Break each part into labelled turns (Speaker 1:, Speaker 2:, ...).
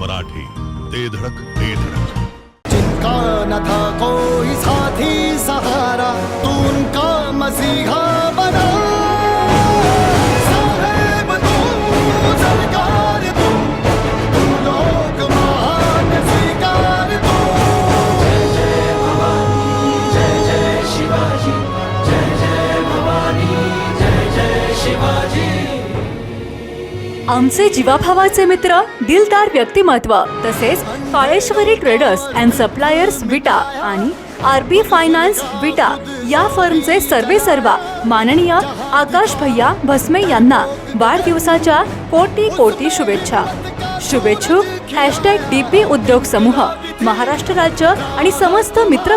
Speaker 1: मराठी. ते धडक ते धडक.
Speaker 2: जिनका न था कोई साथी सहारा तू उनका मसीहा
Speaker 3: आमचे जीवाभावाचे मित्र दिलदार व्यक्तिमत्व तसेच Kaleshwari traders and suppliers Vita आणि आर बी फायनान्स विटा या फर्मचे सर्वे सर्वा माननीय आकाश भैया भस्मे यांना वाढदिवसाच्या कोटी कोटी शुभेच्छा. शुभेच्छुक हॅशटॅग डी पी उद्योग समूह महाराष्ट्र राज्य आणि समस्त मित्र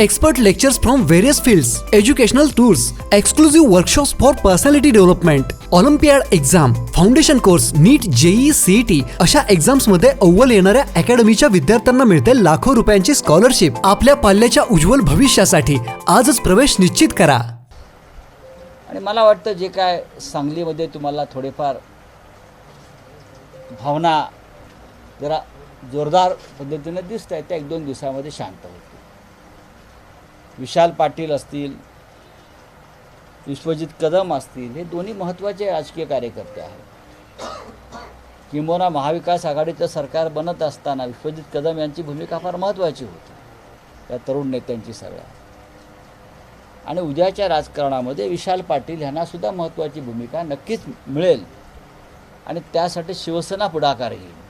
Speaker 4: Expert lectures from various fields, educational tours, exclusive workshops for personality development olympiad exam foundation course NEET JEE CET अशा एक्झाम्समध्ये अव्वल येणाऱ्या अकॅडमीच्या विद्यार्थ्यांना मिळते लाखो रुपयांची स्कॉलरशिप आपल्या पाल्याच्या उज्ज्वल भविष्यासाठी आजच प्रवेश निश्चित करा.
Speaker 5: आणि मला वाटतं जे काय सांगलीमध्ये तुम्हाला थोडेफार भावना जरा जोरदार पद्धतीने दिसत आहेत त्या एक दोन दिवसामध्ये शांत होतील. विशाल पाटील असतील विश्वजित कदम असतील हे दोन्ही महत्त्वाचे राजकीय कार्यकर्ते आहेत. किंबहुना महाविकास आघाडीचं सरकार बनत असताना विश्वजित कदम यांची भूमिका फार महत्त्वाची होती त्या तरुण नेत्यांची सगळ्या आणि उद्याच्या राजकारणामध्ये विशाल पाटील ह्यांनासुद्धा महत्त्वाची भूमिका नक्कीच मिळेल. आणि त्यासाठी शिवसेना पुढाकार घेईल.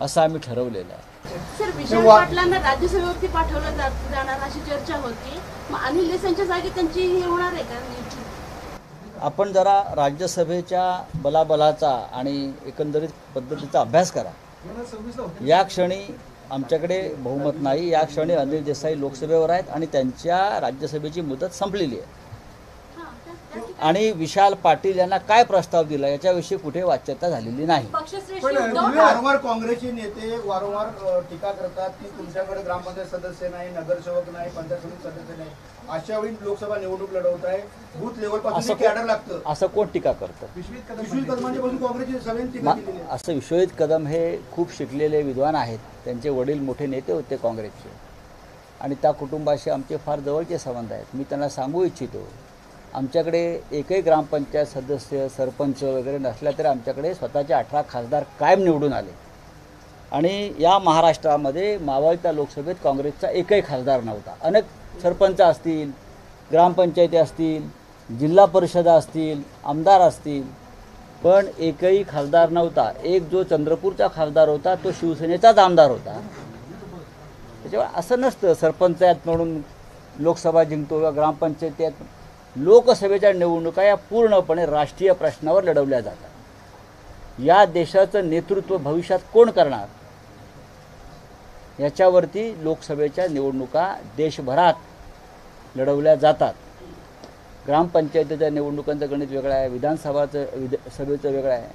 Speaker 5: असं आम्ही ठरवलेलं आहे.
Speaker 6: सर पाटलांना राज्यसभेवरती पाठवलं जाणार अशी चर्चा होती. मग अनिल देसाईंच्या जागी त्यांची हे होणार आहे का नियुक्ती?
Speaker 5: आपण जरा राज्यसभेच्या बलाबलाचा आणि एकंदरीत पद्धतीचा अभ्यास करा. या क्षणी आमच्याकडे बहुमत नाही. या क्षणी अनिल देसाई लोकसभेवर आहेत आणि त्यांच्या राज्यसभेची मुदत संपलेली आहे. आणि विशाल पाटील यांना काय प्रस्ताव दिला याच्याविषयी कुठे वाच्यता झालेली नाही.
Speaker 7: पण वारंवार काँग्रेसचे नेते वारंवार टीका करतात की तुमच्याकडे ग्रामपंचायत सदस्य नाही नगरसेवक नाही पंचायत समिती सदस्य नाही. अशा वेळी लोकसभा निवडणूक लढवत आहे. बूथ लेवल
Speaker 5: असं
Speaker 7: पासून कॅडर
Speaker 5: कोण
Speaker 7: लागतं.
Speaker 5: असं कोण टीका करतं?
Speaker 7: विश्वित कदमांच्या पासून काँग्रेसची सगळ्यांनी टीका
Speaker 5: मा-
Speaker 7: केलेली आहे.
Speaker 5: असं विश्वजित कदम हे खूप शिकलेले विद्वान आहेत. त्यांचे वडील मोठे नेते होते काँग्रेसचे. आणि त्या कुटुंबाशी आमचे फार जवळचे संबंध आहेत. मी त्यांना सांगू इच्छितो आमच्याकडे एकही ग्रामपंचायत सदस्य सरपंच वगैरे नसल्या तरी आमच्याकडे स्वतःचे अठरा खासदार कायम निवडून आले. आणि या महाराष्ट्रामध्ये मावळत्या लोकसभेत काँग्रेसचा एकही खासदार नव्हता. अनेक सरपंच असतील ग्रामपंचायती असतील जिल्हा परिषदा असतील आमदार असतील पण एकही खासदार नव्हता. एक जो चंद्रपूरचा खासदार होता तो शिवसेनेचाच आमदार होता. त्याच्यामुळे असं नसतं सरपंचायत म्हणून लोकसभा जिंकतो किंवा ग्रामपंचायतीत लोकसभेच्या निवडणुका या पूर्णपणे राष्ट्रीय प्रश्नावर लढवल्या जातात. या देशाचं नेतृत्व भविष्यात कोण करणार? याच्यावरती लोकसभेच्या निवडणुका देशभरात लढवल्या जातात. ग्रामपंचायतीच्या निवडणुकांचं गणित वेगळं आहे विधानसभाचं विध सभेचं वेगळं आहे.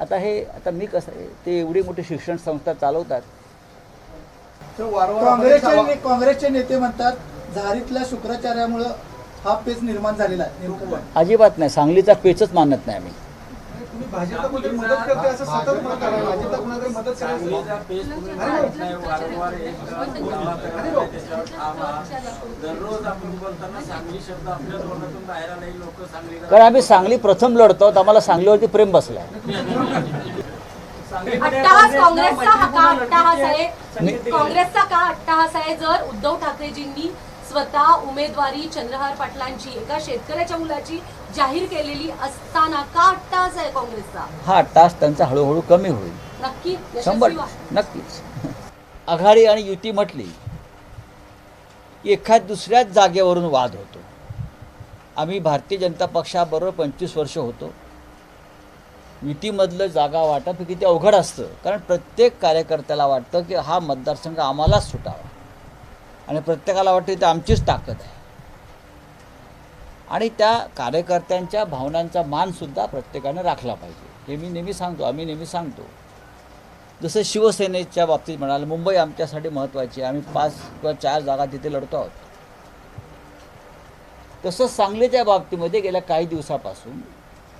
Speaker 5: आता हे आता मी कसं आहे ते एवढी मोठी शिक्षण संस्था चालवतात.
Speaker 7: तर वारंवार
Speaker 8: काँग्रेसचे काँग्रेसचे नेते म्हणतात झारीतल्या शुक्राचार्यामुळं हा पेच निर्माण झालेला आहे?
Speaker 5: अजिबात नाही सांगलीचा पेचच मानत नाही आम्ही. कारण आम्ही सांगली प्रथम लढतो आम्हाला सांगलीवरती प्रेम बसलं आहे
Speaker 6: अट्टहास काँग्रेसचा हा का अट्टहास आहे. काँग्रेसचा का अट्टहास आहे? जर उद्धव ठाकरेजींनी स्वतः उमेदवारी चंद्रहार पाटलांची एका शेतकऱ्याच्या मुलाची जाहीर केलेली असताना का अट्टहास आहे काँग्रेसचा?
Speaker 5: हा तास त्यांचा हळूहळू कमी होईल.
Speaker 6: नक्की?
Speaker 5: शंभर
Speaker 6: यशस्वी व्हा.
Speaker 5: नक्कीच. आघाडी आणि युती म्हटली की एखाद दुसऱ्याच जागेवरून वाद होतो. आम्ही भारतीय जनता पक्षाबरोबर पंचवीस वर्ष होतो. युतीमधलं जागा वाटप हे किती अवघड असतं कारण प्रत्येक कार्यकर्त्याला वाटतं की हा मतदारसंघ आम्हालाच सुटावा. आणि प्रत्येकाला वाटते तर आमचीच ताकद आहे. आणि त्या कार्यकर्त्यांच्या भावनांचा मानसुद्धा प्रत्येकाने राखला पाहिजे. हे मी नेहमी सांगतो आम्ही नेहमी सांगतो. जसं शिवसेनेच्या बाबतीत म्हणाल मुंबई आमच्यासाठी महत्त्वाची आहे. आम्ही पाच किंवा चार जागा तिथे लढतो आहोत. तसंच सांगलीच्या बाबतीमध्ये गेल्या काही दिवसापासून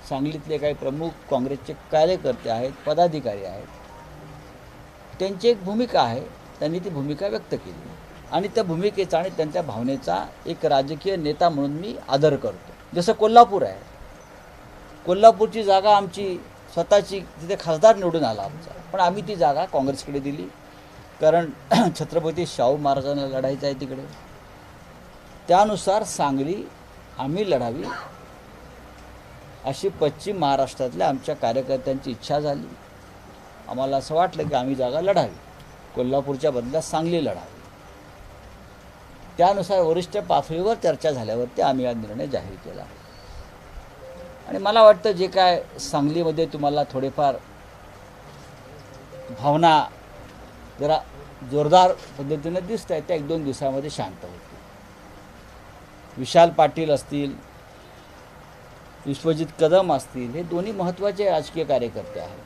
Speaker 5: सांगलीतले काही प्रमुख काँग्रेसचे कार्यकर्ते आहेत पदाधिकारी आहेत. त्यांची एक भूमिका आहे. त्यांनी ती भूमिका व्यक्त केली. आणि त्या भूमिकेचा आणि त्यांच्या भावनेचा एक राजकीय नेता म्हणून मी आदर करतो. जसं कोल्हापूर आहे. कोल्हापूरची जागा आमची स्वतःची तिथे खासदार निवडून आला आमचा. पण आम्ही ती जागा काँग्रेसकडे दिली. कारण छत्रपती शाहू महाराजांना लढायचं आहे तिकडे. त्यानुसार सांगली आम्ही लढावी. अशी पश्चिम महाराष्ट्रातल्या आमच्या कार्यकर्त्यांची इच्छा झाली. आम्हाला असं वाटलं की आम्ही जागा लढावी. कोल्हापूरच्या बदल्यात सांगली लढावी. त्यानुसार वरिष्ठ पातळीवर चर्चा झाल्यावरती आम्ही हा निर्णय जाहीर केला. आणि मला वाटतं जे काय सांगलीमध्ये तुम्हाला थोडेफार भावना जरा जोरदार पद्धतीने दिसत आहेत त्या एक दोन दिवसामध्ये शांत होतील. विशाल पाटील असतील विश्वजित कदम असतील हे दोन्ही महत्त्वाचे राजकीय कार्यकर्ते आहेत.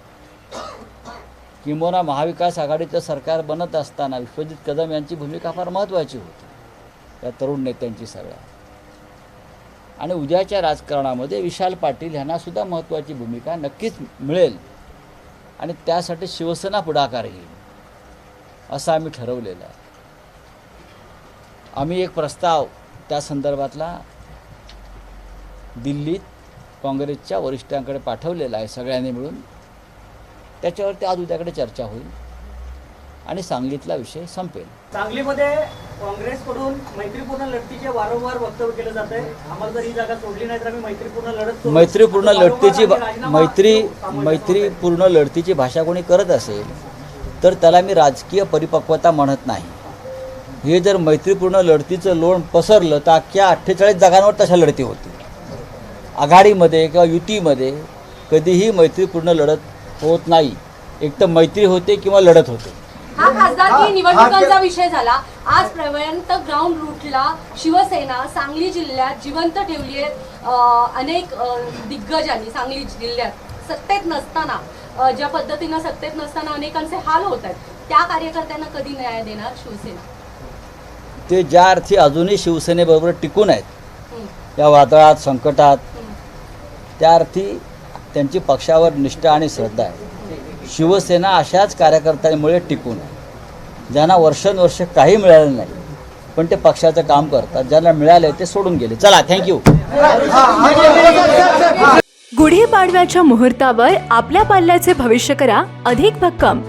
Speaker 5: किंबहुना महाविकास आघाडीचं सरकार बनत असताना विश्वजित कदम यांची भूमिका फार महत्त्वाची होती. या तरुण नेत्यांची सगळ्या. आणि उद्याच्या राजकारणामध्ये विशाल पाटील ह्यांनासुद्धा महत्त्वाची भूमिका नक्कीच मिळेल. आणि त्यासाठी शिवसेना पुढाकार घेईल असं आम्ही ठरवलेलं आहे. आम्ही एक प्रस्ताव त्या संदर्भातला दिल्लीत काँग्रेसच्या वरिष्ठांकडे पाठवलेला आहे सगळ्यांनी मिळून. त्याच्यावरती आज उद्याकडे चर्चा होईल. आणि सांगलीतला विषय संपेल.
Speaker 9: सांगलीमध्ये काँग्रेसकडून मैत्रीपूर्ण लढतीचे वारंवार वक्तव्य केलं जात आहे आम्हाला जर ही जागा सोडली नाही तर आम्ही मैत्रीपूर्ण लढत.
Speaker 5: मैत्रीपूर्ण लढतीची मैत्री. मैत्रीपूर्ण लढतीची भाषा कोणी करत असेल तर त्याला मी राजकीय परिपक्वता म्हणत नाही. हे जर मैत्रीपूर्ण लढतीचं लोण पसरलं तर अख्ख्या अठ्ठेचाळीस जागांवर तशा लढती होती आघाडीमध्ये किंवा युतीमध्ये कधीही मैत्रीपूर्ण लढत होत नाही. एक तर मैत्री होते किंवा लढत होते.
Speaker 6: हा खासदारकी निवडणुकांचा विषय झाला. आजपर्यंत ग्राउंड रूटला शिवसेना सांगली जिल्ह्यात जिवंत ठेवली आहे. अनेक दिग्गजांनी सांगली जिल्ह्यात. सत्तेत नसताना ज्या पद्धतीनं सत्तेत नसताना अनेकांचे हाल होत आहेत त्या कार्यकर्त्यांना कधी न्याय देणार शिवसेना?
Speaker 5: ते ज्या अर्थी अजूनही शिवसेनेबरोबर टिकून आहेत या वादळात संकटात. त्या अर्थी त्यांची पक्षावर निष्ठा आणि श्रद्धा आहे. शिवसेना अशाच कार्यकर्त्यांमुळे टिकून आहे. ज्यांना वर्षानुवर्ष काही मिळालं नाही पण ते पक्षाचं काम करतात ज्यांना मिळाले ते सोडून गेले. चला थँक्यू
Speaker 3: गुढीपाडव्याच्या मुहूर्तावर आपल्या पाल्याचे भविष्य करा अधिक भक्कम.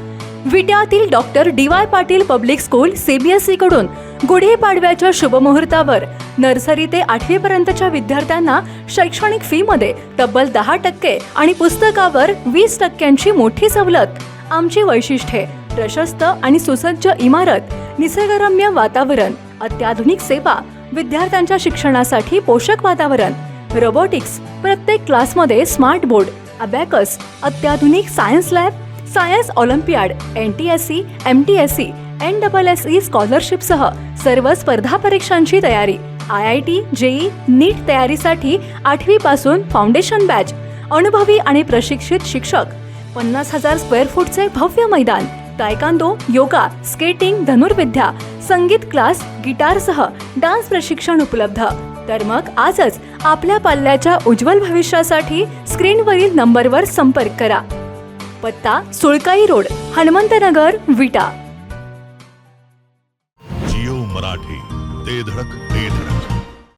Speaker 3: विट्यातील doctor D Y Patil public school CBSE कडून गुढीपाडव्याच्या शुभमुहूर्तावर नर्सरी ते आठवी पर्यंतच्या विद्यार्थ्यांना शैक्षणिक फी मध्ये तब्बल दहा टक्के आणि पुस्तकावर वीस टक्क्यांची मोठी सवलत. आमची वैशिष्ट्ये प्रशस्त आणि सुसज्ज इमारत निसर्गरम्य वातावरण अत्याधुनिक सेवा विद्यार्थ्यांच्या शिक्षणासाठी पोषक वातावरण रोबोटिक्स प्रत्येक क्लासमध्ये स्मार्ट बोर्ड अबॅकस अत्याधुनिक science lab science olympiad N T S C M T S C N double S E स्कॉलरशिपसह सर्व स्पर्धा परीक्षांची तयारी I I T JEE NEET तयारीसाठी आठवीपासून फाउंडेशन बॅच अनुभवी आणि प्रशिक्षित शिक्षक पन्नास हजार स्क्वेअर फूटचे भव्य मैदान तायकांदो योगा स्केटिंग धनुर्विद्या संगीत क्लास गिटारसह डान्स प्रशिक्षण उपलब्ध. तर मग आजच आपल्या पाल्याच्या उज्ज्वल भविष्यासाठी स्क्रीनवरील नंबरवर संपर्क करा. पत्ता सुळकाई रोड हनुमंतनगर विटा.
Speaker 1: जिओ मराठी ते धडक.